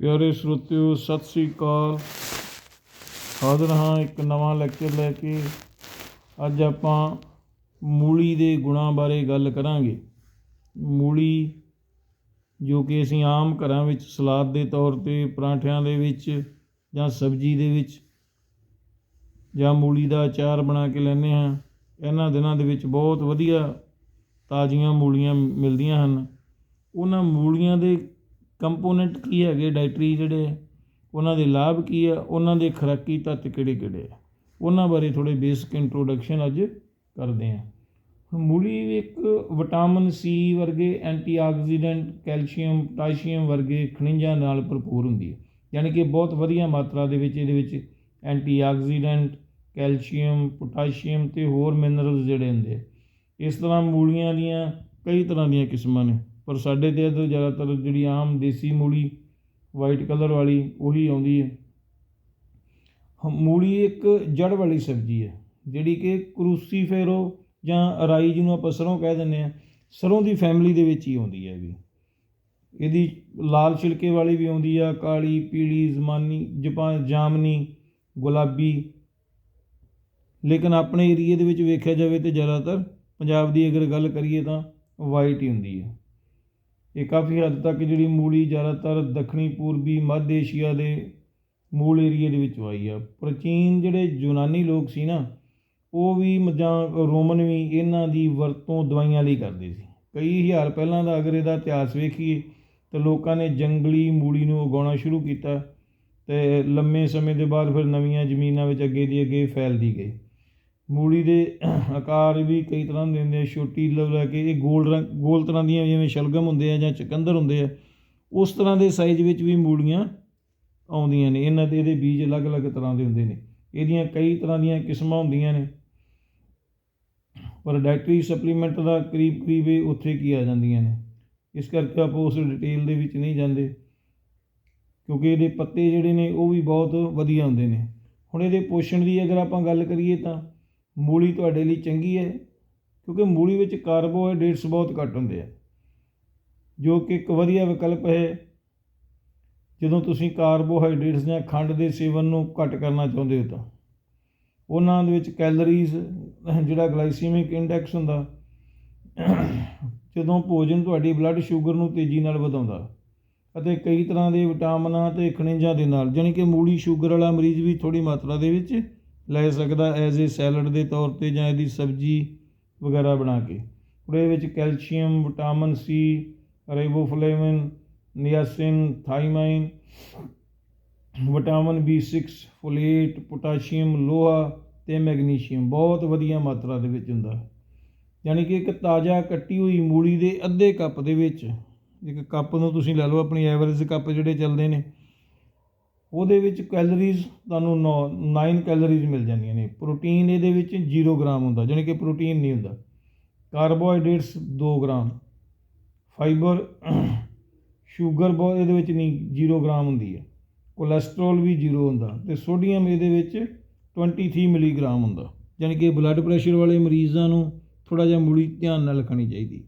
ਪਿਆਰੇ ਸਰੋਤਿਓ, ਸਤਿ ਸ੍ਰੀ ਅਕਾਲ। ਹਾਜ਼ਰ ਹਾਂ ਇੱਕ ਨਵਾਂ ਲੈਕਚਰ ਲੈ ਕੇ। ਅੱਜ ਆਪਾਂ ਮੂਲੀ ਦੇ ਗੁਣਾਂ ਬਾਰੇ ਗੱਲ ਕਰਾਂਗੇ। ਮੂਲੀ ਜੋ ਕਿ ਅਸੀਂ ਆਮ ਘਰਾਂ ਵਿੱਚ, ਸਲਾਦ ਦੇ ਤੌਰ ਤੇ, ਪਰਾਂਠਿਆਂ ਦੇ ਵਿੱਚ ਜਾਂ ਸਬਜ਼ੀ ਦੇ ਵਿੱਚ ਜਾਂ ਮੂਲੀ ਦਾ ਅਚਾਰ ਬਣਾ ਕੇ ਲੈਂਦੇ ਹਾਂ। ਇਹਨਾਂ ਦਿਨਾਂ ਦੇ ਵਿੱਚ ਬਹੁਤ ਵਧੀਆ ਤਾਜ਼ੀਆਂ ਮੂਲੀਆਂ ਮਿਲਦੀਆਂ ਹਨ। ਉਹਨਾਂ ਮੂਲੀਆਂ ਦੇ ਕੰਪੋਨੈਂਟ ਕੀ ਹੈਗੇ, ਡਾਇਟਰੀ ਜਿਹੜੇ ਉਹਨਾਂ ਦੇ ਲਾਭ ਕੀ ਆ, ਉਹਨਾਂ ਦੇ ਖੁਰਾਕੀ ਤੱਤ ਕਿਹੜੇ ਕਿਹੜੇ ਆ? ਉਹਨਾਂ ਬਾਰੇ ਥੋੜੇ ਬੇਸਿਕ ਇੰਟਰੋਡਕਸ਼ਨ ਅੱਜ ਕਰਦੇ ਹਾਂ। ਮੂਲੀ ਇੱਕ ਵਿਟਾਮਿਨ ਸੀ ਵਰਗੇ ਐਂਟੀਆਕਸੀਡੈਂਟ ਕੈਲਸ਼ੀਅਮ ਪੋਟਾਸ਼ੀਅਮ ਵਰਗੇ ਖਣਿਜਾਂ ਨਾਲ ਭਰਪੂਰ ਹੁੰਦੀ ਹੈ। ਯਾਨੀ ਕਿ ਬਹੁਤ ਵਧੀਆ ਮਾਤਰਾ ਦੇ ਵਿੱਚ ਇਹਦੇ ਵਿੱਚ ਐਂਟੀਆਕਸੀਡੈਂਟ ਕੈਲਸ਼ੀਅਮ ਪੋਟਾਸ਼ੀਅਮ ਤੇ ਹੋਰ ਮਿਨਰਲਸ ਜਿਹੜੇ ਹੁੰਦੇ ਇਸ ਤਰ੍ਹਾਂ ਮੂਲੀਆਂ ਦੀਆਂ ਕਈ ਤਰ੍ਹਾਂ ਦੀਆਂ ਕਿਸਮਾਂ ਨੇ। ਪਰ ਸਾਡੇ ਤੇ ਇੱਧਰ ਜ਼ਿਆਦਾਤਰ ਜਿਹੜੀ ਆਮ ਦੇਸੀ ਮੂਲੀ ਵਾਈਟ ਕਲਰ ਵਾਲੀ ਉਹੀ ਆਉਂਦੀ ਹੈ। ਹ- ਮੂਲੀ ਇੱਕ ਜੜ ਵਾਲੀ ਸਬਜ਼ੀ ਹੈ, ਜਿਹੜੀ ਕਿ ਕਰੂਸੀਫੇਰੋ ਜਾਂ ਰਾਈ ਜਿਹਨੂੰ ਆਪਾਂ ਸਰੋਂ ਕਹਿ ਦਿੰਦੇ ਆ ਸਰੋਂ ਦੀ ਫੈਮਿਲੀ ਦੇ ਵਿੱਚ ਹੀ ਆਉਂਦੀ ਹੈ ਵੀ ਇਹਦੀ ਲਾਲ ਛਿਲਕੇ ਵਾਲੀ ਵੀ ਆਉਂਦੀ ਆ, ਕਾਲੀ, ਪੀਲੀ, ਜ਼ਮਾਨੀ ਜਪਾ ਜਾਮਨੀ, ਗੁਲਾਬੀ। ਲੇਕਿਨ ਆਪਣੇ ਏਰੀਏ ਦੇ ਵਿੱਚ ਵੇਖਿਆ ਜਾਵੇ ਤੇ ਜ਼ਿਆਦਾਤਰ ਪੰਜਾਬ ਦੀ ਅਗਰ ਗੱਲ ਕਰੀਏ ਤਾਂ ਵਾਈਟ ਹੀ ਹੁੰਦੀ ਹੈ। ਇਹ ਕਾਫੀ ਹੱਦ ਤੱਕ ਜਿਹੜੀ ਮੂਲੀ ਜ਼ਿਆਦਾਤਰ ਦੱਖਣੀ, ਪੂਰਬੀ, ਮੱਧ ਏਸ਼ੀਆ ਦੇ ਮੂਲ ਏਰੀਏ ਦੇ ਵਿੱਚੋਂ ਆਈ ਆ। ਪ੍ਰਾਚੀਨ ਜਿਹੜੇ ਯੂਨਾਨੀ ਲੋਕ ਸੀ ਨਾ, ਉਹ ਵੀ ਜਾਂ ਰੋਮਨ ਵੀ ਇਹਨਾਂ ਦੀ ਵਰਤੋਂ ਦਵਾਈਆਂ ਲਈ ਕਰਦੇ ਸੀ। ਕਈ ਹਜ਼ਾਰ ਪਹਿਲਾਂ ਦਾ ਅਗਰ ਇਹਦਾ ਇਤਿਹਾਸ ਵੇਖੀਏ, ਤਾਂ ਲੋਕਾਂ ਨੇ ਜੰਗਲੀ ਮੂਲੀ ਨੂੰ ਉਗਾਉਣਾ ਸ਼ੁਰੂ ਕੀਤਾ ਤੇ ਲੰਮੇ ਸਮੇਂ ਦੇ ਬਾਅਦ ਫਿਰ ਨਵੀਆਂ ਜ਼ਮੀਨਾਂ ਵਿੱਚ ਅੱਗੇ ਦੀ ਅੱਗੇ ਫੈਲਦੀ ਗਈ। ਮੂਲੀ ਦੇ ਆਕਾਰ ਵੀ ਕਈ ਤਰ੍ਹਾਂ ਦੇ ਹੁੰਦੇ ਆ, ਛੋਟੀ ਲੈ ਕੇ, ਇਹ ਗੋਲ ਰੰਗ, ਗੋਲ ਤਰ੍ਹਾਂ ਦੀਆਂ ਜਿਵੇਂ ਸ਼ਲਗਮ ਹੁੰਦੇ ਆ ਜਾਂ ਚਕੰਦਰ ਹੁੰਦੇ ਆ, ਉਸ ਤਰ੍ਹਾਂ ਦੇ ਸਾਈਜ਼ ਵਿੱਚ ਵੀ ਮੂਲੀਆਂ ਆਉਂਦੀਆਂ ਨੇ। ਇਹਨਾਂ ਦੇ, ਇਹਦੇ ਬੀਜ ਅਲੱਗ-ਅਲੱਗ ਤਰ੍ਹਾਂ ਦੇ ਹੁੰਦੇ ਨੇ। ਇਹਦੀਆਂ ਕਈ ਤਰ੍ਹਾਂ ਦੀਆਂ ਕਿਸਮਾਂ ਹੁੰਦੀਆਂ ਨੇ। ਪਰ ਡਾਇਟਰੀ ਸਪਲੀਮੈਂਟ ਦਾ ਕਰੀਬ ਕਰੀਬ ਇਹ ਉੱਥੇ ਕੀ ਆ ਜਾਂਦੀਆਂ ਨੇ। ਇਸ ਕਰਕੇ ਆਪਾਂ ਉਸ ਡਿਟੇਲ ਦੇ ਵਿੱਚ ਨਹੀਂ ਜਾਂਦੇ। ਕਿਉਂਕਿ ਇਹਦੇ ਪੱਤੇ ਜਿਹੜੇ ਨੇ, ਉਹ ਵੀ ਬਹੁਤ ਵਧੀਆ ਹੁੰਦੇ ਨੇ। ਹੁਣ ਇਹਦੇ ਪੋਸ਼ਣ ਦੀ ਅਗਰ ਆਪਾਂ ਗੱਲ ਕਰੀਏ ਤਾਂ ਮੂਲੀ ਤੁਹਾਡੇ ਲਈ ਚੰਗੀ ਹੈ, ਕਿਉਂਕਿ ਮੂਲੀ ਵਿੱਚ ਕਾਰਬੋਹਾਈਡਰੇਟਸ ਬਹੁਤ ਘੱਟ ਹੁੰਦੇ ਆ, ਜੋ ਕਿ ਇੱਕ ਵਧੀਆ ਵਿਕਲਪ ਹੈ। ਜਦੋਂ ਤੁਸੀਂ ਕਾਰਬੋਹਾਈਡਰੇਟਸ ਜਾਂ ਖੰਡ ਦੇ ਸੇਵਨ ਨੂੰ ਘੱਟ ਕਰਨਾ ਚਾਹੁੰਦੇ ਹੋ ਤਾਂ, ਉਹਨਾਂ ਦੇ ਵਿੱਚ ਕੈਲਰੀਜ਼ ਜਿਹੜਾ ਗਲਾਈਸੀਮਿਕ ਇੰਡੈਕਸ ਹੁੰਦਾ, ਜਦੋਂ ਭੋਜਨ ਤੁਹਾਡੀ ਬਲੱਡ ਸ਼ੂਗਰ ਨੂੰ ਤੇਜ਼ੀ ਨਾਲ ਵਧਾਉਂਦਾ ਅਤੇ ਕਈ ਤਰ੍ਹਾਂ ਦੇ ਵਿਟਾਮਿਨਾਂ ਤੇ ਖਣਿਜਾਂ ਦੇ ਨਾਲ, ਜਾਣੀ ਕਿ ਮੂਲੀ ਸ਼ੂਗਰ ਵਾਲਾ ਮਰੀਜ਼ ਵੀ ਥੋੜੀ ਮਾਤਰਾ ਦੇ ਵਿੱਚ ਲੈ ਸਕਦਾ ਐਜ਼ ਏ ਸੈਲਡ ਦੇ ਤੌਰ ਤੇ ਜਾਂ ਇਹਦੀ ਸਬਜ਼ੀ ਵਗੈਰਾ ਬਣਾ ਕੇ। ਉਹਦੇ ਵਿੱਚ calcium, vitamin C riboflavin niacin, thiamine, vitamin B6 folate, potassium, ਲੋਹਾ ਤੇ ਮੈਗਨੀਸ਼ੀਅਮ। ਬਹੁਤ ਵਧੀਆ ਮਾਤਰਾ ਦੇ ਵਿੱਚ ਹੁੰਦਾ। ਯਾਨੀ ਕਿ ਇੱਕ ਤਾਜ਼ਾ ਕੱਟੀ ਹੋਈ ਮੂਲੀ ਦੇ ਅੱਧੇ ਕੱਪ ਦੇ ਵਿੱਚ, ਇੱਕ ਕੱਪ ਨੂੰ ਤੁਸੀਂ ਲੈ ਲਓ, ਆਪਣੀ ਐਵਰੇਜ ਕੱਪ ਜਿਹੜੇ ਚੱਲਦੇ ਨੇ ਉਹਦੇ ਵਿੱਚ ਕੈਲਰੀਜ਼ ਤੁਹਾਨੂੰ 9 ਕੈਲਰੀਜ਼ ਮਿਲ ਜਾਂਦੀਆਂ ਨੇ। ਪ੍ਰੋਟੀਨ ਇਹਦੇ ਵਿੱਚ 0 ਗ੍ਰਾਮ ਹੁੰਦਾ, ਜਾਣੀ ਕਿ ਪ੍ਰੋਟੀਨ ਨਹੀਂ ਹੁੰਦਾ। ਕਾਰਬੋਹਾਈਡਰੇਟਸ 2 ਗ੍ਰਾਮ ਫਾਈਬਰ ਸ਼ੂਗਰ ਬਹੁਤ ਇਹਦੇ ਵਿੱਚ ਨਹੀਂ 0 ਗ੍ਰਾਮ ਹੁੰਦੀ ਹੈ। ਕੋਲੇਸਟ੍ਰੋਲ ਵੀ 0 ਹੁੰਦਾ ਤੇ ਸੋਡੀਅਮ ਇਹਦੇ ਵਿੱਚ 23 ਮਿਲੀਗ੍ਰਾਮ ਹੁੰਦਾ। ਯਾਨੀ ਕਿ ਬਲੱਡ ਪ੍ਰੈਸ਼ਰ ਵਾਲੇ ਮਰੀਜ਼ਾਂ ਨੂੰ ਥੋੜਾ ਜਿਹਾ ਮੂਲੀ ਧਿਆਨ ਨਾਲ ਰੱਖਣੀ ਚਾਹੀਦੀ।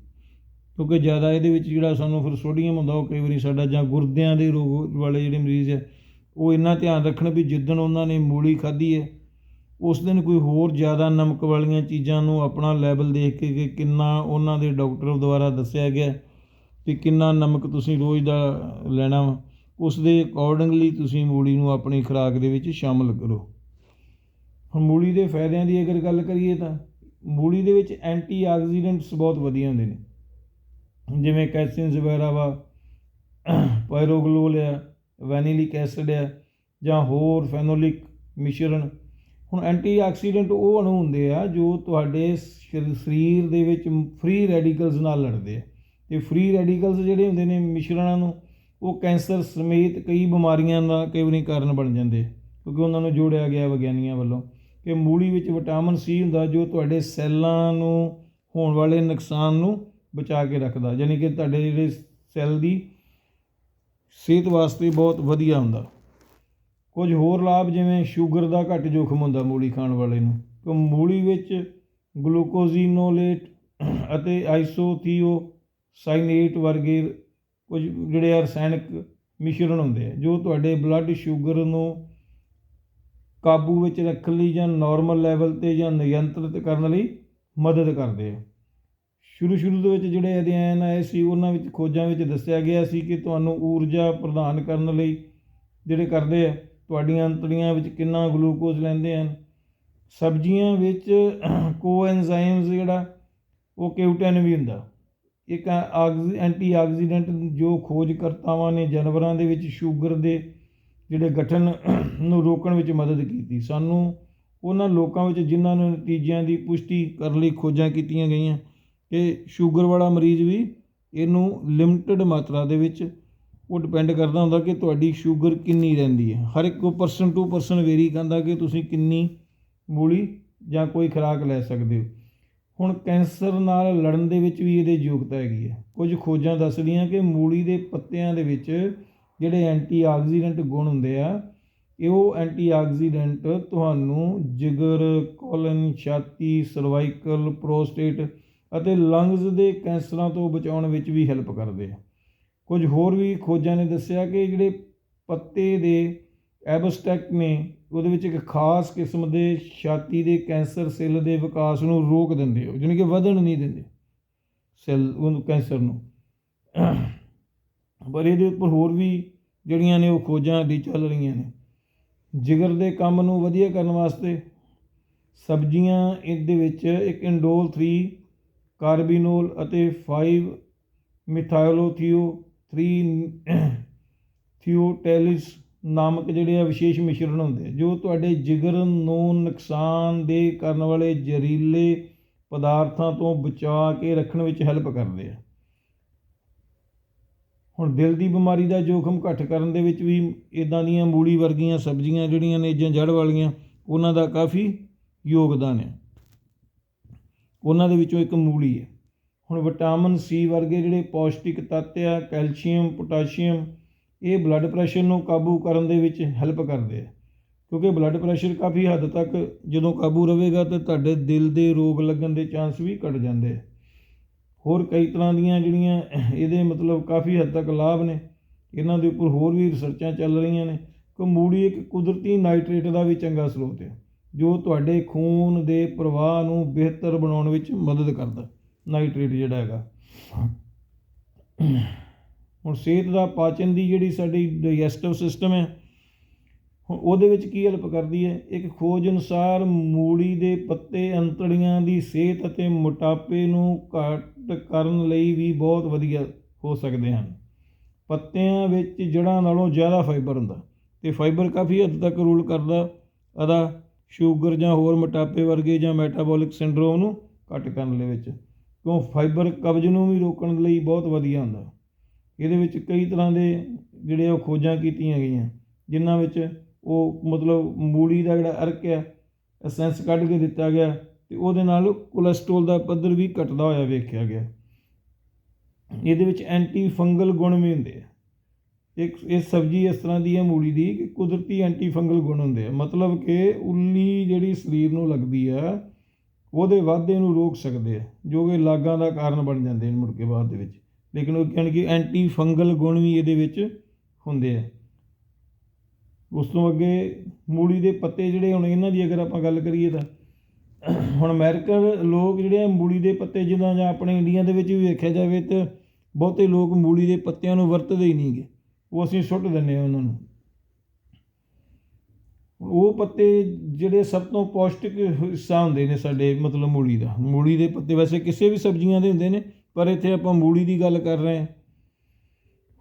ਕਿਉਂਕਿ ਜ਼ਿਆਦਾ ਇਹਦੇ ਵਿੱਚ ਜਿਹੜਾ ਸਾਨੂੰ ਫਿਰ ਸੋਡੀਅਮ ਹੁੰਦਾ, ਉਹ ਕਈ ਵਾਰੀ ਸਾਡਾ ਜਾਂ ਗੁਰਦਿਆਂ ਦੇ ਰੋਗ ਵਾਲੇ ਜਿਹੜੇ ਮਰੀਜ਼ ਹੈ ਉਹ ਇੰਨਾ ਧਿਆਨ ਰੱਖਣ ਵੀ ਜਿੱਦਣ ਉਹਨਾਂ ਨੇ ਮੂਲੀ ਖਾਧੀ ਹੈ, ਉਸ ਦਿਨ ਕੋਈ ਹੋਰ ਜ਼ਿਆਦਾ ਨਮਕ ਵਾਲੀਆਂ ਚੀਜ਼ਾਂ ਨੂੰ ਆਪਣਾ ਲੈਵਲ ਦੇਖ ਕੇ ਕਿ ਕਿੰਨਾ ਉਹਨਾਂ ਦੇ ਡਾਕਟਰ ਦੁਆਰਾ ਦੱਸਿਆ ਗਿਆ ਕਿ ਕਿੰਨਾ ਨਮਕ ਤੁਸੀਂ ਰੋਜ਼ ਦਾ ਲੈਣਾ ਵਾ, ਉਸ ਦੇ ਅਕੋਰਡਿੰਗਲੀ ਤੁਸੀਂ ਮੂਲੀ ਨੂੰ ਆਪਣੀ ਖੁਰਾਕ ਦੇ ਵਿੱਚ ਸ਼ਾਮਲ ਕਰੋ। ਹੁਣ ਮੂਲੀ ਦੇ ਫਾਇਦਿਆਂ ਦੀ ਅਗਰ ਗੱਲ ਕਰੀਏ ਤਾਂ ਮੂਲੀ ਦੇ ਵਿੱਚ ਐਂਟੀ ਆਕਸੀਡੈਂਟਸ ਬਹੁਤ ਵਧੀਆ ਹੁੰਦੇ ਨੇ। ਜਿਵੇਂ ਕੈਸਿਨਸ ਵਗੈਰਾ ਵਾ ਪਾਇਰੋਗਲੋਲ ਆ ਵੈਨੀਲਿਕ ਐਸਿਡ ਹੈ ਜਾਂ ਹੋਰ ਫੈਨੋਲਿਕ ਮਿਸ਼ਰਣ। ਹੁਣ ਐਂਟੀ ਆਕਸੀਡੈਂਟ ਉਹ ਅਣੂ ਹੁੰਦੇ ਆ ਜੋ ਤੁਹਾਡੇ ਸ਼ਰ- ਸਰੀਰ ਦੇ ਵਿੱਚ ਫ੍ਰੀ ਰੈਡੀਕਲਸ ਨਾਲ ਲੜਦੇ ਆ। ਤੇ ਫ੍ਰੀ ਰੈਡੀਕਲਸ ਜਿਹੜੇ ਹੁੰਦੇ ਨੇ ਮਿਸ਼ਰਣਾਂ ਨੂੰ, ਉਹ ਕੈਂਸਰ ਸਮੇਤ ਕਈ ਬਿਮਾਰੀਆਂ ਦਾ ਕਈ ਵਾਰੀ ਕਾਰਨ ਬਣ ਜਾਂਦੇ ਕਿਉਂਕਿ ਉਹਨਾਂ ਨੂੰ ਜੋੜਿਆ ਗਿਆ ਵਿਗਿਆਨੀਆਂ ਵੱਲੋਂ ਕਿ ਮੂਲੀ ਵਿੱਚ ਵਿਟਾਮਿਨ ਸੀ ਹੁੰਦਾ ਜੋ ਤੁਹਾਡੇ ਸੈੱਲਾਂ ਨੂੰ ਹੋਣ ਵਾਲੇ ਨੁਕਸਾਨ ਨੂੰ ਬਚਾ ਕੇ ਰੱਖਦਾ। ਯਾਨੀ ਕਿ ਤੁਹਾਡੇ ਜਿਹੜੇ ਸੈੱਲ ਦੀ ਸਿਹਤ ਵਾਸਤੇ ਬਹੁਤ ਵਧੀਆ ਹੁੰਦਾ। ਕੁਝ ਹੋਰ ਲਾਭ ਜਿਵੇਂ ਸ਼ੂਗਰ ਦਾ ਘੱਟ ਜੋਖਮ ਹੁੰਦਾ ਮੂਲੀ ਖਾਣ ਵਾਲੇ ਨੂੰ। ਕਿ ਮੂਲੀ ਵਿੱਚ ਗਲੂਕੋਜ਼ੀਨੋਲੇਟ ਅਤੇ ਆਈਸੋਥੀਓਸਾਈਨੇਟ ਵਰਗੇ ਕੁਝ ਜਿਹੜੇ ਆ ਰਸਾਇਣਕ ਮਿਸ਼ਰਣ ਹੁੰਦੇ ਆ, ਜੋ ਤੁਹਾਡੇ ਬਲੱਡ ਸ਼ੂਗਰ ਨੂੰ ਕਾਬੂ ਵਿੱਚ ਰੱਖਣ ਲਈ ਜਾਂ ਨਾਰਮਲ ਲੈਵਲ ਤੇ ਜਾਂ ਨਿਯੰਤਰਿਤ ਕਰਨ ਲਈ ਮਦਦ ਕਰਦੇ ਆ। ਸ਼ੁਰੂ ਸ਼ੁਰੂ ਦੇ ਵਿੱਚ ਜਿਹੜੇ ਅਧਿਐਨ ਆਏ ਸੀ, ਉਹਨਾਂ ਵਿੱਚ ਖੋਜਾਂ ਵਿੱਚ ਦੱਸਿਆ ਗਿਆ ਸੀ ਕਿ ਤੁਹਾਨੂੰ ਊਰਜਾ ਪ੍ਰਦਾਨ ਕਰਨ ਲਈ ਜਿਹੜੇ ਕਰਦੇ ਆ, ਤੁਹਾਡੀਆਂ ਅੰਤੜੀਆਂ ਵਿੱਚ ਕਿੰਨਾ ਗਲੂਕੋਜ਼ ਲੈਂਦੇ ਹਨ। ਸਬਜ਼ੀਆਂ ਵਿੱਚ ਕੋਐਂਜ਼ਾਈਮਸ ਜਿਹੜਾ, ਉਹ ਕਿਊਟਨ ਵੀ ਹੁੰਦਾ। ਇੱਕ ਐਂਟੀ ਆਕਸੀਡੈਂਟ ਜੋ ਖੋਜਕਰਤਾਵਾਂ ਨੇ ਜਾਨਵਰਾਂ ਦੇ ਵਿੱਚ ਸ਼ੂਗਰ ਦੇ ਜਿਹੜੇ ਗਠਨ ਨੂੰ ਰੋਕਣ ਵਿੱਚ ਮਦਦ ਕੀਤੀ। ਸਾਨੂੰ ਉਹਨਾਂ ਲੋਕਾਂ ਵਿੱਚ ਜਿਨ੍ਹਾਂ ਨੇ ਨਤੀਜਿਆਂ ਦੀ ਪੁਸ਼ਟੀ ਕਰਨ ਲਈ ਖੋਜਾਂ ਕੀਤੀਆਂ ਗਈਆਂ ਕਿ ਸ਼ੂਗਰ ਵਾਲਾ ਮਰੀਜ਼ ਵੀ ਇਹਨੂੰ ਲਿਮਟਿਡ ਮਾਤਰਾ ਦੇ ਵਿੱਚ ਉਹ ਡਿਪੈਂਡ ਕਰਦਾ ਹੁੰਦਾ ਕਿ ਤੁਹਾਡੀ ਸ਼ੂਗਰ ਕਿੰਨੀ ਰਹਿੰਦੀ ਹੈ। ਹਰ ਇੱਕ ਪਰਸਨ ਟੂ ਪਰਸਨ ਵੇਰੀ ਕਰਦਾ ਕਿ ਤੁਸੀਂ ਕਿੰਨੀ ਮੂਲੀ ਜਾਂ ਕੋਈ ਖੁਰਾਕ ਲੈ ਸਕਦੇ ਹੋ। ਹੁਣ ਕੈਂਸਰ ਨਾਲ ਲੜਨ ਦੇ ਵਿੱਚ ਵੀ ਇਹਦੇ ਯੋਗਤਾ ਹੈਗੀ ਹੈ। ਕੁਝ ਖੋਜਾਂ ਦੱਸਦੀਆਂ ਕਿ ਮੂਲੀ ਦੇ ਪੱਤਿਆਂ ਦੇ ਵਿੱਚ ਜਿਹੜੇ ਐਂਟੀ ਆਕਸੀਡੈਂਟ ਗੁਣ ਹੁੰਦੇ ਆ, ਇਹ ਉਹ ਐਂਟੀ ਆਕਸੀਡੈਂਟ ਤੁਹਾਨੂੰ ਜਿਗਰ ਕੋਲਨ ਛਾਤੀ ਸਰਵਾਈਕਲ ਪ੍ਰੋਸਟੇਟ ਅਤੇ ਲੰਗਜ਼ ਦੇ ਕੈਂਸਰਾਂ ਤੋਂ ਬਚਾਉਣ ਵਿੱਚ ਵੀ ਹੈਲਪ ਕਰਦੇ ਆ। ਕੁਝ ਹੋਰ ਵੀ ਖੋਜਾਂ ਨੇ ਦੱਸਿਆ ਕਿ ਜਿਹੜੇ ਪੱਤੇ ਦੇ ਐਬਸਟੈਕਟ ਨੇ, ਉਹਦੇ ਵਿੱਚ ਇੱਕ ਖਾਸ ਕਿਸਮ ਦੇ ਛਾਤੀ ਦੇ ਕੈਂਸਰ ਸੈੱਲ ਦੇ ਵਿਕਾਸ ਨੂੰ ਰੋਕ ਦਿੰਦੇ ਹੋ ਜਾਣੀ ਕਿ ਵਧਣ ਨਹੀਂ ਦਿੰਦੇ ਸੈੱਲ ਉਹਨੂੰ ਕੈਂਸਰ ਨੂੰ। ਪਰ ਇਹਦੇ ਉੱਪਰ ਹੋਰ ਵੀ ਜਿਹੜੀਆਂ ਨੇ ਉਹ ਖੋਜਾਂ ਦੀ ਚੱਲ ਰਹੀਆਂ ਨੇ। ਜਿਗਰ ਦੇ ਕੰਮ ਨੂੰ ਵਧੀਆ ਕਰਨ ਵਾਸਤੇ ਸਬਜ਼ੀਆਂ, ਇਹਦੇ ਵਿੱਚ ਇੱਕ ਇੰਡੋਲ 3 ਕਾਰਬੀਨੋਲ ਅਤੇ 5 ਮਿਥਾਇਲੋਥੀਓ 3 ਥਿਓਟੈਲਿਸ ਨਾਮਕ ਜਿਹੜੇ ਆ ਵਿਸ਼ੇਸ਼ ਮਿਸ਼ਰਣ ਹੁੰਦੇ ਜੋ ਤੁਹਾਡੇ ਜਿਗਰ ਨੂੰ ਨੁਕਸਾਨਦੇਹ ਕਰਨ ਵਾਲੇ ਜ਼ਹਿਰੀਲੇ ਪਦਾਰਥਾਂ ਤੋਂ ਬਚਾ ਕੇ ਰੱਖਣ ਵਿੱਚ ਹੈਲਪ ਕਰਦੇ ਆ। ਹੁਣ ਦਿਲ ਦੀ ਬਿਮਾਰੀ ਦਾ ਜੋਖਮ ਘੱਟ ਕਰਨ ਦੇ ਵਿੱਚ ਵੀ ਇਦਾਂ ਦੀਆਂ ਮੂਲੀ ਵਰਗੀਆਂ ਸਬਜ਼ੀਆਂ ਜਿਹੜੀਆਂ ਨੇ ਜਾਂ ਜੜ ਵਾਲੀਆਂ, ਉਹਨਾਂ ਦਾ ਕਾਫੀ ਯੋਗਦਾਨ ਹੈ ਉਹਨਾਂ ਦੇ ਵਿੱਚੋਂ ਇੱਕ ਮੂਲੀ ਹੈ। ਹੁਣ ਵਿਟਾਮਿਨ ਸੀ ਵਰਗੇ ਜਿਹੜੇ ਪੌਸ਼ਟਿਕ ਤੱਤ ਆ, ਕੈਲਸ਼ੀਅਮ, ਪੋਟਾਸ਼ੀਅਮ, ਇਹ ਬਲੱਡ ਪ੍ਰੈਸ਼ਰ ਨੂੰ ਕਾਬੂ ਕਰਨ ਦੇ ਵਿੱਚ ਹੈਲਪ ਕਰਦੇ ਆ। ਕਿਉਂਕਿ ਬਲੱਡ ਪ੍ਰੈਸ਼ਰ ਕਾਫੀ ਹੱਦ ਤੱਕ ਜਦੋਂ ਕਾਬੂ ਰਹੇਗਾ ਤਾਂ ਤੁਹਾਡੇ ਦਿਲ ਦੇ ਰੋਗ ਲੱਗਣ ਦੇ ਚਾਂਸ ਵੀ ਘਟ ਜਾਂਦੇ ਆ। ਹੋਰ ਕਈ ਤਰ੍ਹਾਂ ਦੀਆਂ ਜਿਹੜੀਆਂ ਇਹਦੇ ਮਤਲਬ ਕਾਫੀ ਹੱਦ ਤੱਕ ਲਾਭ ਨੇ। ਇਹਨਾਂ ਦੇ ਉੱਪਰ ਹੋਰ ਵੀ ਰਿਸਰਚਾਂ ਚੱਲ ਰਹੀਆਂ ਨੇ। ਕਿ ਮੂੜੀ ਇੱਕ ਕੁਦਰਤੀ ਨਾਈਟ੍ਰੇਟ ਦਾ ਵੀ ਚੰਗਾ ਸਰੋਤ ਹੈ ਜੋ ਤੁਹਾਡੇ ਖੂਨ ਦੇ ਪ੍ਰਵਾਹ ਨੂੰ ਬਿਹਤਰ ਬਣਾਉਣ ਵਿੱਚ ਮਦਦ ਕਰਦਾ ਨਾਈਟ੍ਰੇਟ ਜਿਹੜਾ ਹੈਗਾ। ਹੁਣ ਸਿਹਤ ਦਾ ਪਾਚਨ ਦੀ ਜਿਹੜੀ ਸਾਡੀ ਡਾਈਜੈਸਟਿਵ ਸਿਸਟਮ ਹੈ ਉਹਦੇ ਵਿੱਚ ਕੀ ਹੈਲਪ ਕਰਦੀ ਹੈ? ਇੱਕ ਖੋਜ ਅਨੁਸਾਰ ਮੂੜੀ ਦੇ ਪੱਤੇ ਅੰਤੜੀਆਂ ਦੀ ਸਿਹਤ ਅਤੇ ਮੋਟਾਪੇ ਨੂੰ ਘੱਟ ਕਰਨ ਲਈ ਵੀ ਬਹੁਤ ਵਧੀਆ ਹੋ ਸਕਦੇ ਹਨ। ਪੱਤਿਆਂ ਵਿੱਚ ਜੜ੍ਹਾਂ ਨਾਲੋਂ ਜ਼ਿਆਦਾ ਫਾਈਬਰ ਹੁੰਦਾ ਤੇ ਫਾਈਬਰ ਕਾਫੀ ਹੱਦ ਤੱਕ ਰੂਲ ਕਰਦਾ ਅਦਾ ਸ਼ੂਗਰ ਜਾਂ ਹੋਰ ਮੋਟਾਪੇ ਵਰਗੇ ਜਾਂ ਮੈਟਾਬੋਲਿਕ ਸਿੰਡਰੋਮ ਨੂੰ ਘੱਟ ਕਰਨ ਦੇ ਵਿੱਚ, ਕਿਉਂ ਫਾਈਬਰ ਕਬਜ਼ ਨੂੰ ਵੀ ਰੋਕਣ ਲਈ ਬਹੁਤ ਵਧੀਆ ਹੁੰਦਾ। ਇਹਦੇ ਵਿੱਚ ਕਈ ਤਰ੍ਹਾਂ ਦੇ ਜਿਹੜੇ ਉਹ ਖੋਜਾਂ ਕੀਤੀਆਂ ਗਈਆਂ, ਜਿਨ੍ਹਾਂ ਵਿੱਚ ਉਹ ਮਤਲਬ ਮੂਲੀ ਦਾ ਜਿਹੜਾ ਅਰਕ ਹੈ ਅਸੈਂਸ ਕੱਢ ਕੇ ਦਿੱਤਾ ਗਿਆ ਤੇ ਉਹਦੇ ਨਾਲ ਕੋਲੇਸਟ੍ਰੋਲ ਦਾ ਪੱਧਰ ਵੀ ਘਟਦਾ ਹੋਇਆ ਵੇਖਿਆ ਗਿਆ। ਇਹਦੇ ਵਿੱਚ ਐਂਟੀ ਫੰਗਲ ਗੁਣ ਵੀ ਹੁੰਦੇ ਆ। ਇੱਕ ਇਹ ਸਬਜ਼ੀ ਇਸ ਤਰ੍ਹਾਂ ਦੀ ਹੈ ਮੂਲੀ ਦੀ ਕਿ ਕੁਦਰਤੀ ਐਂਟੀ ਫੰਗਲ ਗੁਣ ਹੁੰਦੇ ਆ। ਮਤਲਬ ਕਿ ਉੱਲੀ ਜਿਹੜੀ ਸਰੀਰ ਨੂੰ ਲੱਗਦੀ ਆ, ਉਹਦੇ ਵਾਧੇ ਨੂੰ ਰੋਕ ਸਕਦੇ ਆ, ਜੋ ਕਿ ਲਾਗਾਂ ਦਾ ਕਾਰਨ ਬਣ ਜਾਂਦੇ ਨੇ ਮੁੜ ਕੇ ਬਾਅਦ ਦੇ ਵਿੱਚ। ਲੇਕਿਨ ਉਹ ਕਹਿਣ ਕਿ ਐਂਟੀ ਫੰਗਲ ਗੁਣ ਵੀ ਇਹਦੇ ਵਿੱਚ ਹੁੰਦੇ ਆ। ਉਸ ਤੋਂ ਅੱਗੇ ਮੂਲੀ ਦੇ ਪੱਤੇ ਜਿਹੜੇ ਹੁਣ ਇਹਨਾਂ ਦੀ ਅਗਰ ਆਪਾਂ ਗੱਲ ਕਰੀਏ ਤਾਂ, ਹੁਣ ਅਮਰੀਕਨ ਲੋਕ ਜਿਹੜੇ ਆ ਮੂਲੀ ਦੇ ਪੱਤੇ ਜਿੱਦਾਂ ਜਾਂ ਆਪਣੇ ਇੰਡੀਆ ਦੇ ਵਿੱਚ ਵੀ ਵੇਖਿਆ ਜਾਵੇ ਤਾਂ ਬਹੁਤੇ ਲੋਕ ਮੂਲੀ ਦੇ ਪੱਤਿਆਂ ਨੂੰ ਵਰਤਦੇ ਹੀ ਨਹੀਂਗੇ ਉਹ ਅਸੀਂ ਸੁੱਟ ਦਿੰਦੇ ਆ ਉਹਨਾਂ ਨੂੰ। ਉਹ ਪੱਤੇ ਜਿਹੜੇ ਸਭ ਤੋਂ ਪੌਸ਼ਟਿਕ ਹਿੱਸਾ ਹੁੰਦੇ ਨੇ ਸਾਡੇ, ਮਤਲਬ ਮੂਲੀ ਦਾ। ਮੂਲੀ ਦੇ ਪੱਤੇ ਵੈਸੇ ਕਿਸੇ ਵੀ ਸਬਜ਼ੀਆਂ ਦੇ ਹੁੰਦੇ ਨੇ, ਪਰ ਇੱਥੇ ਆਪਾਂ ਮੂਲੀ ਦੀ ਗੱਲ ਕਰ ਰਹੇ ਹਾਂ।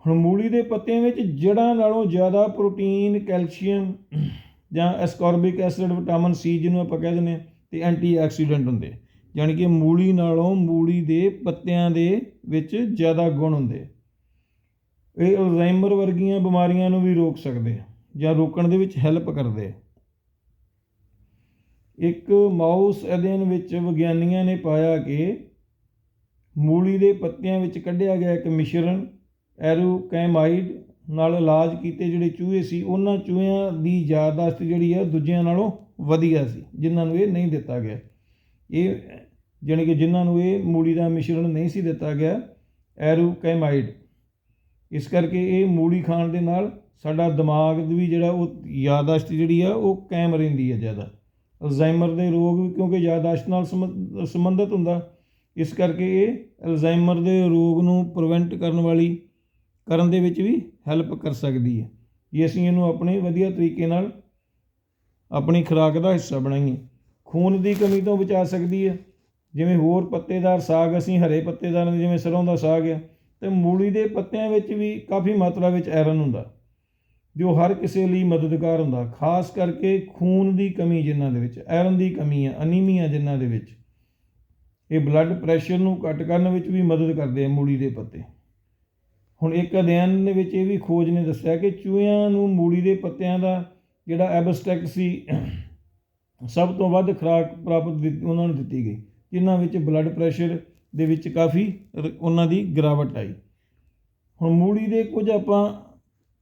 ਹੁਣ ਮੂਲੀ ਦੇ ਪੱਤਿਆਂ ਵਿੱਚ ਜੜ੍ਹਾਂ ਨਾਲੋਂ ਜ਼ਿਆਦਾ ਪ੍ਰੋਟੀਨ, ਕੈਲਸ਼ੀਅਮ ਜਾਂ ਐਸਕੋਰਬਿਕ ਐਸਿਡ, ਵਿਟਾਮਿਨ ਸੀ ਜਿਹਨੂੰ ਆਪਾਂ ਕਹਿ ਦਿੰਦੇ ਹਾਂ, ਤੇ ਐਂਟੀ ਆਕਸੀਡੈਂਟ ਹੁੰਦੇ ਯਾਨੀ ਕਿ ਮੂਲੀ ਨਾਲੋਂ ਮੂਲੀ ਦੇ ਪੱਤਿਆਂ ਦੇ ਵਿੱਚ ਜ਼ਿਆਦਾ ਗੁਣ ਹੁੰਦੇ ਇਹ ਅਲਜ਼ਾਈਮਰ ਵਰਗੀਆਂ ਬਿਮਾਰੀਆਂ ਨੂੰ ਵੀ ਰੋਕ ਸਕਦੇ ਆ, ਜਾਂ ਰੋਕਣ ਦੇ ਵਿੱਚ ਹੈਲਪ ਕਰਦੇ ਆ। ਇੱਕ ਮਾਊਸ ਅਧਿਐਨ ਵਿੱਚ ਵਿਗਿਆਨੀਆਂ ਨੇ ਪਾਇਆ ਕਿ ਮੂਲੀ ਦੇ ਪੱਤਿਆਂ ਵਿੱਚ ਕੱਢਿਆ ਗਿਆ ਇੱਕ ਮਿਸ਼ਰਣ, ਐਰੋਕੈਮਾਈਡ ਨਾਲ ਇਲਾਜ ਕੀਤੇ ਜਿਹੜੇ ਚੂਹੇ ਸੀ, ਉਹਨਾਂ ਚੂਹਿਆਂ ਦੀ ਯਾਦਾਸ਼ਤ ਜਿਹੜੀ ਆ ਦੂਜਿਆਂ ਨਾਲੋਂ ਵਧੀਆ ਸੀ, ਜਿਨ੍ਹਾਂ ਨੂੰ ਇਹ ਨਹੀਂ ਦਿੱਤਾ ਗਿਆ। ਇਹ ਜਾਣੀ ਕਿ ਜਿਨ੍ਹਾਂ ਨੂੰ ਇਹ ਮੂਲੀ ਦਾ ਮਿਸ਼ਰਣ ਨਹੀਂ ਸੀ ਦਿੱਤਾ ਗਿਆ, ਐਰੋਕੈਮਾਈਡ। ਇਸ ਕਰਕੇ ਇਹ ਮੂਲੀ ਖਾਣ ਦੇ ਨਾਲ ਸਾਡਾ ਦਿਮਾਗ ਵੀ ਜਿਹੜਾ ਉਹ ਯਾਦਾਸ਼ਤ ਜਿਹੜੀ ਆ, ਉਹ ਕਾਇਮ ਰਹਿੰਦੀ ਹੈ ਜ਼ਿਆਦਾ। ਅਲਜ਼ਾਈਮਰ ਦੇ ਰੋਗ ਵੀ ਕਿਉਂਕਿ ਯਾਦਾਸ਼ਤ ਨਾਲ ਸੰਬੰ- ਸੰਬੰਧਿਤ ਹੁੰਦਾ, ਇਸ ਕਰਕੇ ਇਹ ਅਲਜ਼ਾਈਮਰ ਦੇ ਰੋਗ ਨੂੰ ਪ੍ਰੀਵੈਂਟ ਕਰਨ ਵਾਲੀ, ਕਰਨ ਦੇ ਵਿੱਚ ਵੀ ਹੈਲਪ ਕਰ ਸਕਦੀ ਹੈ ਜੇ ਅਸੀਂ ਇਹਨੂੰ ਆਪਣੇ ਵਧੀਆ ਤਰੀਕੇ ਨਾਲ ਆਪਣੀ ਖੁਰਾਕ ਦਾ ਹਿੱਸਾ ਬਣਾਈਏ, ਖੂਨ ਦੀ ਕਮੀ ਤੋਂ ਬਚਾ ਸਕਦੀ ਹੈ ਜਿਵੇਂ ਹੋਰ ਪੱਤੇਦਾਰ ਸਾਗ, ਅਸੀਂ ਹਰੇ ਪੱਤੇਦਾਰ ਜਿਵੇਂ ਸਰੋਂ ਦਾ ਸਾਗ ਆ ਤੇ ਮੂਲੀ ਦੇ ਪੱਤਿਆਂ ਵਿੱਚ ਵੀ ਕਾਫੀ ਮਾਤਰਾ ਵਿੱਚ ਆਇਰਨ ਹੁੰਦਾ। ਜੋ ਹਰ ਕਿਸੇ ਲਈ ਮਦਦਗਾਰ ਹੁੰਦਾ, ਖਾਸ ਕਰਕੇ ਖੂਨ ਦੀ ਕਮੀ ਜਿਨ੍ਹਾਂ ਦੇ ਵਿੱਚ ਆਇਰਨ ਦੀ ਕਮੀ ਹੈ ਅਨੀਮੀਆ ਜਿਨ੍ਹਾਂ ਦੇ ਵਿੱਚ। ਇਹ ਬਲੱਡ ਪ੍ਰੈਸ਼ਰ ਨੂੰ ਘੱਟ ਕਰਨ ਵਿੱਚ ਵੀ ਮਦਦ ਕਰਦੇ ਆ ਮੂਲੀ ਦੇ ਪੱਤੇ। ਹੁਣ ਇੱਕ ਅਧਿਐਨ ਦੇ ਵਿੱਚ ਇਹ ਵੀ ਖੋਜ ਨੇ ਦੱਸਿਆ ਕਿ ਚੂਹਿਆਂ ਨੂੰ ਮੂਲੀ ਦੇ ਪੱਤਿਆਂ ਦਾ ਜਿਹੜਾ ਐਬਸਟ੍ਰੈਕਟ ਸੀ, ਸਭ ਤੋਂ ਵੱਧ ਖੁਰਾਕ ਪ੍ਰਾਪਤ ਦਿੱਤ- ਉਹਨਾਂ ਨੂੰ ਦਿੱਤੀ ਗਈ, ਜਿਨ੍ਹਾਂ ਵਿੱਚ ਬਲੱਡ ਪ੍ਰੈਸ਼ਰ ਦੇ ਵਿੱਚ ਕਾਫੀ ਉਹਨਾਂ ਦੀ ਗਿਰਾਵਟ ਆਈ। ਹੁਣ ਮੂਲੀ ਦੇ ਕੁਝ ਆਪਾਂ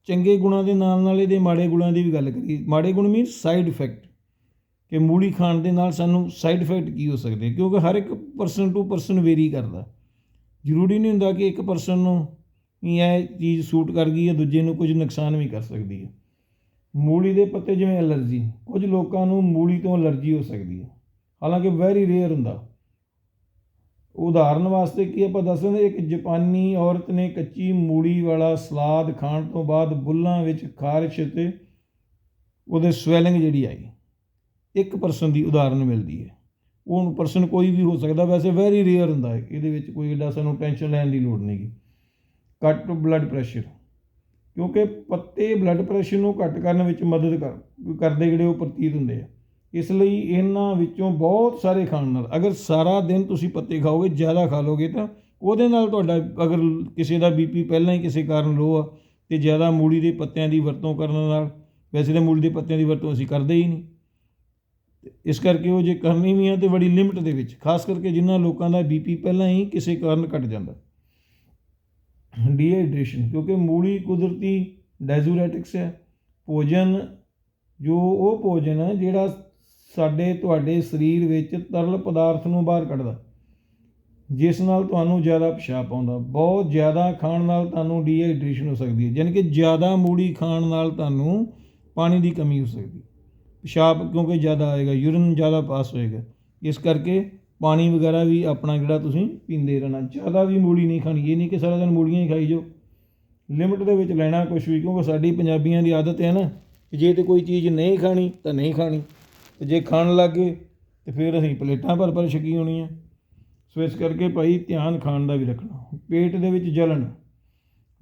ਚੰਗੇ ਗੁਣਾਂ ਦੇ ਨਾਲ ਨਾਲ ਇਹਦੇ ਮਾੜੇ ਗੁਣਾਂ ਦੀ ਵੀ ਗੱਲ ਕਰੀਏ। ਮਾੜੇ ਗੁਣ ਮੀਨ ਸਾਈਡ ਇਫੈਕਟ ਕਿ ਮੂਲੀ ਖਾਣ ਦੇ ਨਾਲ ਸਾਨੂੰ ਸਾਈਡ ਇਫੈਕਟ ਕੀ ਹੋ ਸਕਦੇ ਕਿਉਂਕਿ ਹਰ ਇੱਕ ਪਰਸਨ ਟੂ ਪਰਸਨ ਵੇਰੀ ਕਰਦਾ। ਜ਼ਰੂਰੀ ਨਹੀਂ ਹੁੰਦਾ ਕਿ ਇੱਕ ਪਰਸਨ ਨੂੰ ਹੀ ਇਹ ਚੀਜ਼ ਸੂਟ ਕਰ ਗਈ ਹੈ, ਦੂਜੇ ਨੂੰ ਕੁਝ ਨੁਕਸਾਨ ਵੀ ਕਰ ਸਕਦੀ ਹੈ। ਮੂਲੀ ਦੇ ਪੱਤੇ ਜਿਵੇਂ ਐਲਰਜੀ। ਕੁਝ ਲੋਕਾਂ ਨੂੰ ਮੂਲੀ ਤੋਂ ਐਲਰਜੀ ਹੋ ਸਕਦੀ ਹੈ। ਹਾਲਾਂਕਿ ਵੈਰੀ ਰੇਅਰ ਹੁੰਦਾ। ਉਦਾਹਰਨ ਵਾਸਤੇ ਕੀ ਆਪਾਂ ਦੱਸ ਦਿੰਦੇ ਇੱਕ ਜਾਪਾਨੀ ਔਰਤ ਨੇ ਕੱਚੀ ਮੂੜੀ ਵਾਲਾ ਸਲਾਦ ਖਾਣ ਤੋਂ ਬਾਅਦ ਬੁੱਲਾਂ ਵਿੱਚ ਖਾਰਸ਼ ਤੇ ਉਹਦੇ ਸਵੈਲਿੰਗ ਜਿਹੜੀ ਆਈ, ਇੱਕ ਪਰਸਨ ਦੀ ਉਦਾਹਰਨ ਮਿਲਦੀ ਹੈ। ਉਹ ਪਰਸਨ ਕੋਈ ਵੀ ਹੋ ਸਕਦਾ, ਵੈਸੇ ਵੈਰੀ ਰੇਅਰ ਹੁੰਦਾ ਹੈ, ਇਹਦੇ ਵਿੱਚ ਕੋਈ ਏਡਾ ਸਾਨੂੰ ਟੈਨਸ਼ਨ ਲੈਣ ਦੀ ਲੋੜ ਨਹੀਂਗੀ ਘੱਟ ਬਲੱਡ ਪ੍ਰੈਸ਼ਰ ਕਿਉਂਕਿ ਪੱਤੇ ਬਲੱਡ ਪ੍ਰੈਸ਼ਰ ਨੂੰ ਘੱਟ ਕਰਨ ਵਿੱਚ ਮਦਦ ਕਰ, ਕਰਦੇ ਜਿਹੜੇ ਉਹ ਪ੍ਰਤੀਤ ਹੁੰਦੇ ਆ। ਇਸ ਲਈ ਇਹਨਾਂ ਵਿੱਚੋਂ ਬਹੁਤ ਸਾਰੇ ਖਾਣ ਨਾਲ, ਅਗਰ ਸਾਰਾ ਦਿਨ ਤੁਸੀਂ ਪੱਤੇ ਖਾਓਗੇ, ਜ਼ਿਆਦਾ ਖਾ ਲੋਗੇ ਤਾਂ ਉਹਦੇ ਨਾਲ ਤੁਹਾਡਾ, ਅਗਰ ਕਿਸੇ ਦਾ ਬੀਪੀ ਪਹਿਲਾਂ ਹੀ ਕਿਸੇ ਕਾਰਨ ਲੋ ਆ, ਤੇ ਜ਼ਿਆਦਾ ਮੂਲੀ ਦੇ ਪੱਤਿਆਂ ਦੀ ਵਰਤੋਂ ਕਰਨ ਨਾਲ, ਵੈਸੇ ਤਾਂ ਮੂਲੀ ਦੇ ਪੱਤਿਆਂ ਦੀ ਵਰਤੋਂ ਅਸੀਂ ਕਰਦੇ ਹੀ ਨਹੀਂ। ਤੇ ਇਸ ਕਰਕੇ ਉਹ ਜੇ ਕਰਨੀ ਵੀ ਆ, ਤੇ ਬੜੀ ਲਿਮਟ ਦੇ ਵਿੱਚ, ਖਾਸ ਕਰਕੇ ਜਿਨ੍ਹਾਂ ਲੋਕਾਂ ਦਾ ਬੀਪੀ ਪਹਿਲਾਂ ਹੀ ਕਿਸੇ ਕਾਰਨ ਘਟ ਜਾਂਦਾ। ਡੀਹਾਈਡਰੇਸ਼ਨ ਕਿਉਂਕਿ ਮੂਲੀ ਕੁਦਰਤੀ ਡਾਇਜ਼ੂਰੈਟਿਕਸ ਹੈ। ਭੋਜਨ, ਜੋ ਉਹ ਭੋਜਨ ਹੈ ਜਿਹੜਾ ਸਾਡੇ ਤੁਹਾਡੇ ਸਰੀਰ ਵਿੱਚ ਤਰਲ ਪਦਾਰਥ ਨੂੰ ਬਾਹਰ ਕੱਢਦਾ। ਜਿਸ ਨਾਲ ਤੁਹਾਨੂੰ ਜ਼ਿਆਦਾ ਪਿਸ਼ਾਬ ਆਉਂਦਾ ਬਹੁਤ ਜ਼ਿਆਦਾ ਖਾਣ ਨਾਲ ਤੁਹਾਨੂੰ ਡੀਹਾਈਡਰੇਸ਼ਨ ਹੋ ਸਕਦੀ ਹੈ। ਯਾਨੀ ਕਿ ਜ਼ਿਆਦਾ ਮੂੜੀ ਖਾਣ ਨਾਲ ਤੁਹਾਨੂੰ ਪਾਣੀ ਦੀ ਕਮੀ ਹੋ ਸਕਦੀ ਹੈ। ਪਿਸ਼ਾਬ ਕਿਉਂਕਿ ਜ਼ਿਆਦਾ ਆਏਗਾ ਯੂਰਨ ਜ਼ਿਆਦਾ ਪਾਸ ਹੋਏਗਾ। ਇਸ ਕਰਕੇ ਪਾਣੀ ਵਗੈਰਾ ਵੀ ਆਪਣਾ ਜਿਹੜਾ ਤੁਸੀਂ ਪੀਂਦੇ ਰਹਿਣਾ। ਜ਼ਿਆਦਾ ਵੀ ਮੂਲੀ ਨਹੀਂ ਖਾਣੀ। ਇਹ ਨਹੀਂ ਕਿ ਸਾਰਾ ਦਿਨ ਮੂਲੀਆਂ ਹੀ ਖਾਈ ਜਾਓ। ਲਿਮਟ ਦੇ ਵਿੱਚ ਲੈਣਾ ਕੁਝ ਵੀ, ਕਿਉਂਕਿ ਸਾਡੀ ਪੰਜਾਬੀਆਂ ਦੀ ਆਦਤ ਹੈ ਨਾ ਕਿ ਜੇ ਤੇ ਕੋਈ ਚੀਜ਼ ਨਹੀਂ ਖਾਣੀ, ਤਾਂ ਨਹੀਂ ਖਾਣੀ। ਤੇ ਜੇ ਖਾਣ ਲੱਗੇ ਤੇ ਫਿਰ ਅਸੀਂ ਪਲੇਟਾਂ ਭਰ ਭਰ ਛਕੀ ਹੋਣੀਆਂ। ਸੋ ਇਸ ਕਰਕੇ ਭਾਈ ਧਿਆਨ ਖਾਣ ਦਾ ਵੀ ਰੱਖਣਾ। ਪੇਟ ਦੇ ਵਿੱਚ ਜਲਣ।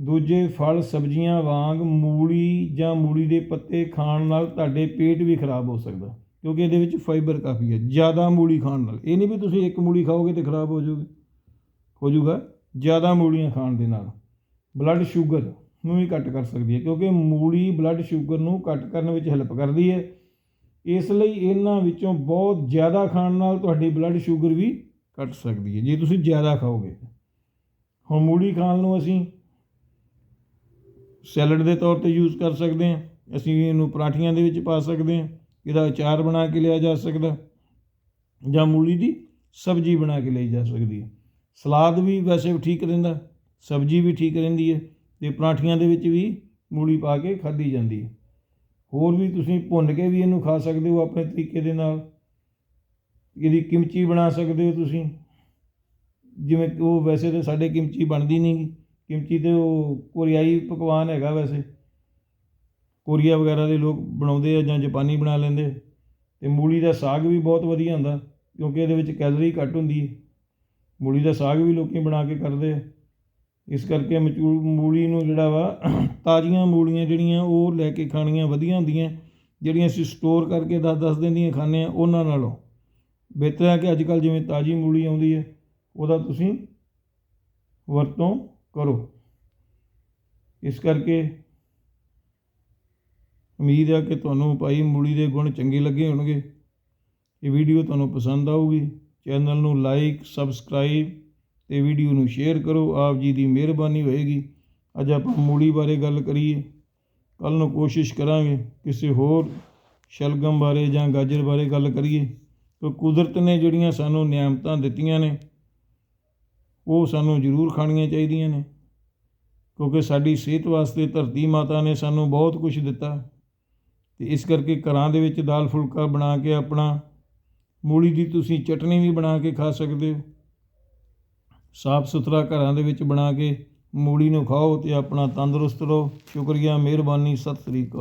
ਦੂਜੇ ਫਲ, ਸਬਜ਼ੀਆਂ ਵਾਂਗ ਮੂਲੀ ਜਾਂ ਮੂਲੀ ਦੇ ਪੱਤੇ ਖਾਣ ਨਾਲ ਤੁਹਾਡੇ ਪੇਟ ਵੀ ਖਰਾਬ ਹੋ ਸਕਦਾ। ਕਿਉਂਕਿ ਇਹਦੇ ਵਿੱਚ ਫਾਈਬਰ ਕਾਫੀ ਹੈ। ਜ਼ਿਆਦਾ ਮੂਲੀ ਖਾਣ ਨਾਲ। ਇਹ ਨਹੀਂ ਵੀ ਤੁਸੀਂ ਇੱਕ ਮੂਲੀ ਖਾਓਗੇ ਤੇ ਖਰਾਬ ਹੋ ਜਾਓਗੇ। ਹੋ ਜਾਊਗਾ। ਜ਼ਿਆਦਾ ਮੂਲੀਆਂ ਖਾਣ ਦੇ ਨਾਲ। ਬਲੱਡ ਸ਼ੂਗਰ ਨੂੰ ਵੀ ਘੱਟ ਕਰ ਸਕਦੀ ਹੈ। ਕਿਉਂਕਿ ਮੂਲੀ ਬਲੱਡ ਸ਼ੂਗਰ ਨੂੰ ਘੱਟ ਕਰਨ ਵਿੱਚ ਹੈਲਪ ਕਰਦੀ ਹੈ। ਇਸ ਲਈ ਇਹਨਾਂ ਵਿੱਚੋਂ ਬਹੁਤ ਜ਼ਿਆਦਾ ਖਾਣ ਨਾਲ ਤੁਹਾਡੀ ਬਲੱਡ ਸ਼ੂਗਰ ਵੀ ਘਟ ਸਕਦੀ ਹੈ। ਜੇ ਤੁਸੀਂ ਜ਼ਿਆਦਾ ਖਾਓਗੇ, ਹੁਣ ਮੂਲੀ ਖਾਣ ਨੂੰ ਅਸੀਂ ਸੈਲਡ ਦੇ ਤੌਰ ਤੇ ਯੂਜ਼ ਕਰ ਸਕਦੇ ਹਾਂ। ਅਸੀਂ ਇਹਨੂੰ ਪਰਾਠੀਆਂ ਦੇ ਵਿੱਚ ਪਾ ਸਕਦੇ ਹਾਂ। ਇਹਦਾ ਅਚਾਰ ਬਣਾ ਕੇ ਲਿਆ ਜਾ ਸਕਦਾ ਜਾਂ ਮੂਲੀ ਦੀ ਸਬਜ਼ੀ ਬਣਾ ਕੇ ਲਈ ਜਾ ਸਕਦੀ ਹੈ। ਸਲਾਦ ਵੀ ਵੈਸੇ ਠੀਕ ਰਹਿੰਦਾ ਸਬਜ਼ੀ ਵੀ ਠੀਕ ਰਹਿੰਦੀ ਹੈ ਤੇ ਪਰਾਠੀਆਂ ਦੇ ਵਿੱਚ ਵੀ ਮੂਲੀ ਪਾ ਕੇ ਖਾਧੀ ਜਾਂਦੀ ਹੈ। ਹੋਰ ਵੀ ਤੁਸੀਂ ਭੁੰਨ ਕੇ ਵੀ ਇਹਨੂੰ ਖਾ ਸਕਦੇ ਹੋ ਆਪਣੇ ਤਰੀਕੇ ਦੇ ਨਾਲ। ਇਹਦੀ ਕਿਮਚੀ ਬਣਾ ਸਕਦੇ ਹੋ ਤੁਸੀਂ। ਜਿਵੇਂ ਉਹ ਵੈਸੇ ਤਾਂ ਸਾਡੇ ਕਿਮਚੀ ਬਣਦੀ ਨਹੀਂ ਕਿਮਚੀ ਤੇ ਉਹ ਕੋਰੀਆਈ ਪਕਵਾਨ ਹੈਗਾ ਵੈਸੇ। ਕੋਰੀਆ ਵਗੈਰਾ ਦੇ ਲੋਕ ਬਣਾਉਂਦੇ ਆ ਜਾਂ ਜਾਪਾਨੀ ਬਣਾ ਲੈਂਦੇ। ਤੇ ਮੂਲੀ ਦਾ ਸਾਗ ਵੀ ਬਹੁਤ ਵਧੀਆ ਹੁੰਦਾ, ਕਿਉਂਕਿ ਇਹਦੇ ਵਿੱਚ ਕੈਲਰੀ ਘੱਟ ਹੁੰਦੀ ਹੈ ਮੂਲੀ ਦਾ ਸਾਗ ਵੀ ਲੋਕੀ ਬਣਾ ਕੇ ਕਰਦੇ ਆ। ਇਸ ਕਰਕੇ ਮਚੂ, ਮੂਲੀ ਨੂੰ ਜਿਹੜਾ ਵਾ, ਤਾਜ਼ੀਆਂ ਮੂਲੀਆਂ ਜਿਹੜੀਆਂ ਉਹ ਲੈ ਕੇ ਖਾਣੀਆਂ ਵਧੀਆ ਹੁੰਦੀਆਂ, ਜਿਹੜੀਆਂ ਅਸੀਂ ਸਟੋਰ ਕਰਕੇ 10-10 ਦਿਨ ਦੀਆਂ ਖਾਂਦੇ ਆ ਉਹਨਾਂ ਨਾਲੋਂ। ਬਿਹਤਰ ਹੈ ਕਿ ਅੱਜ ਕੱਲ੍ਹ ਜਿਵੇਂ ਤਾਜ਼ੀ ਮੂਲੀ ਆਉਂਦੀ ਹੈ, ਉਹਦਾ ਤੁਸੀਂ ਵਰਤੋਂ ਕਰੋ। ਇਸ ਕਰਕੇ ਉਮੀਦ ਹੈ ਕਿ ਤੁਹਾਨੂੰ ਭਾਈ ਮੂਲੀ ਦੇ ਗੁਣ ਚੰਗੇ ਲੱਗੇ ਹੋਣਗੇ। ਇਹ ਵੀਡੀਓ ਤੁਹਾਨੂੰ ਪਸੰਦ ਆਊਗੀ। ਚੈਨਲ ਨੂੰ ਲਾਈਕ ਸਬਸਕ੍ਰਾਈਬ ਤੇ ਵੀਡੀਓ ਨੂੰ ਸ਼ੇਅਰ ਕਰੋ, ਆਪ ਜੀ ਦੀ ਮਿਹਰਬਾਨੀ ਹੋਏਗੀ। ਅੱਜ ਆਪਾਂ ਮੂਲੀ ਬਾਰੇ ਗੱਲ ਕਰੀਏ। ਕੱਲ ਨੂੰ ਕੋਸ਼ਿਸ਼ ਕਰਾਂਗੇ ਕਿਸੇ ਹੋਰ ਸ਼ਲਗਮ ਬਾਰੇ ਜਾਂ ਗਾਜਰ ਬਾਰੇ ਗੱਲ ਕਰੀਏ। ਕਿ ਕੁਦਰਤ ਨੇ ਜਿਹੜੀਆਂ ਸਾਨੂੰ ਨਿਆਮਤਾਂ ਦਿੱਤੀਆਂ ਨੇ, ਉਹ ਸਾਨੂੰ ਜ਼ਰੂਰ ਖਾਣੀਆਂ ਚਾਹੀਦੀਆਂ ਨੇ। ਕਿਉਂਕਿ ਸਾਡੀ ਸਿਹਤ ਵਾਸਤੇ ਧਰਤੀ ਮਾਤਾ ਨੇ ਸਾਨੂੰ ਬਹੁਤ ਕੁਝ ਦਿੱਤਾ। ਤੇ ਇਸ ਕਰਕੇ ਘਰਾਂ ਦੇ ਵਿੱਚ ਦਾਲ ਫੁਲਕਾ ਬਣਾ ਕੇ ਆਪਣਾ ਮੂਲੀ ਦੀ ਤੁਸੀਂ ਚਟਨੀ ਵੀ ਬਣਾ ਕੇ ਖਾ ਸਕਦੇ ਹੋ। ਸਾਫ਼ ਸੁਥਰਾ ਘਰਾਂ ਦੇ ਵਿੱਚ ਬਣਾ ਕੇ ਮੂਲੀ ਨੂੰ ਖਾਓ ਤੇ ਆਪਣਾ ਤੰਦਰੁਸਤ ਰਹੋ। ਸ਼ੁਕਰੀਆ, ਮਿਹਰਬਾਨੀ, ਸਤਿ ਸ੍ਰੀ ਅਕਾਲ।